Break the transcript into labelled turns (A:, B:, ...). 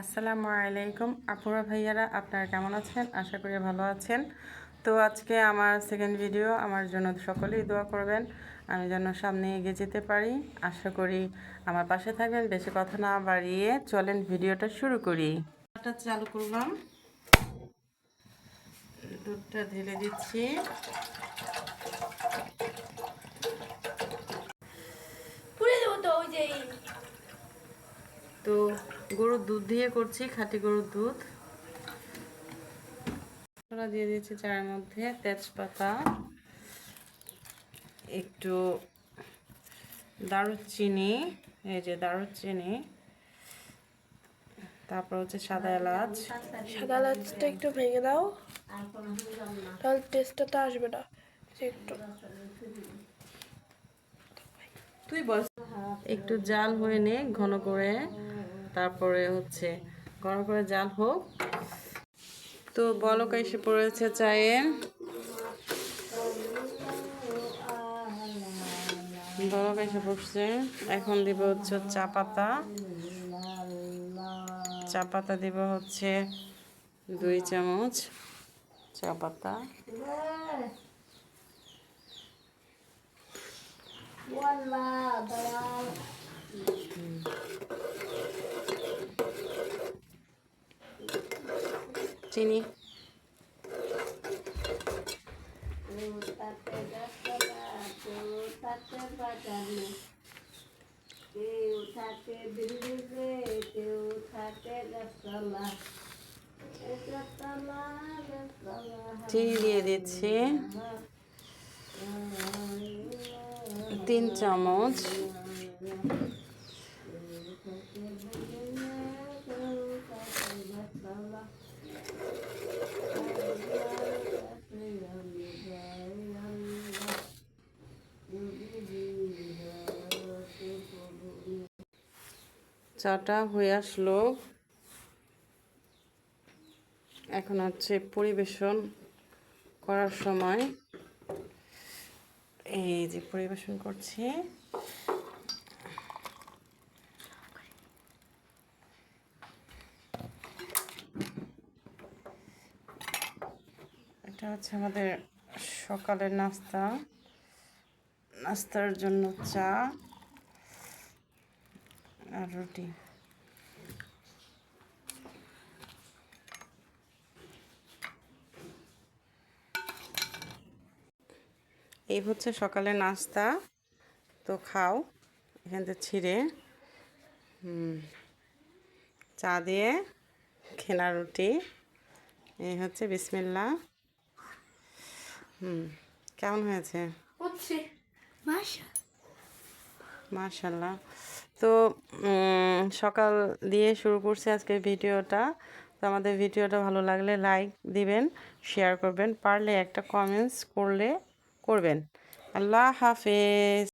A: আসসালামু আলাইকুম। আপুরা ভাইয়ারা আপনারা কেমন আছেন? আশা করি ভালো আছেন। তো আজকে আমার সেকেন্ড ভিডিও আমার জন্য সকলেই দোয়া করবেন। আমি যেন সামনে এগিয়ে যেতে পারি। আশা করি আমার পাশে থাকবেন। বেশি কথা না বাড়িয়ে চলেন ভিডিওটা শুরু করি। চালু করলাম। দুধটা ঢেলে দিচ্ছি।
B: তো
A: গরুর দুধ দিয়ে করছি খাঁটি গরুর দুধ। মশলা দিয়ে দিয়েছি চায়ের মধ্যে তেজপাতা একটু দারুচিনি এই যে দারুচিনি তারপর হচ্ছে সাদা এলাচ।
B: সাদা এলাচটা একটু ভেঙে দাও তাহলে টেস্টটা তো আসবে না একটু।
A: তুই বল। একটু জাল হয়ে নে ঘন করে। তারপরে হচ্ছে গরম করে জাল হোক। তো বলক এসে পড়েছে চায়ে বলক এসে পড়ছে। এখন দিব হচ্ছে চা পাতা। চা পাতা দিব হচ্ছে দুই চামচ চা পাতা। চিনি চিনি দিয়ে দিচ্ছি। তিন চামচ। চাটা হয়ে আসলো। এখন হচ্ছে পরিবেশন করার সময়। এই যে পরিবেশন করছি। এটা হচ্ছে আমাদের সকালের নাস্তা। নাস্তার জন্য চা আর রুটি। এই হচ্ছে সকালে নাস্তা। তো খাও, এখান থেকে ছিঁড়ে চা দিয়ে খেনা রুটি। এই হচ্ছে বিসমিল্লা হুম, কেমন হয়েছে?
B: হচ্ছে। মাসা
A: মাশাল্লাহ তো সকাল দিয়ে শুরু করছি আজকে ভিডিওটা। তো আমাদের ভিডিওটা ভালো লাগলে লাইক দিবেন, শেয়ার করবেন, পারলে একটা কমেন্টস করলে করবেন। আল্লাহ হাফেজ।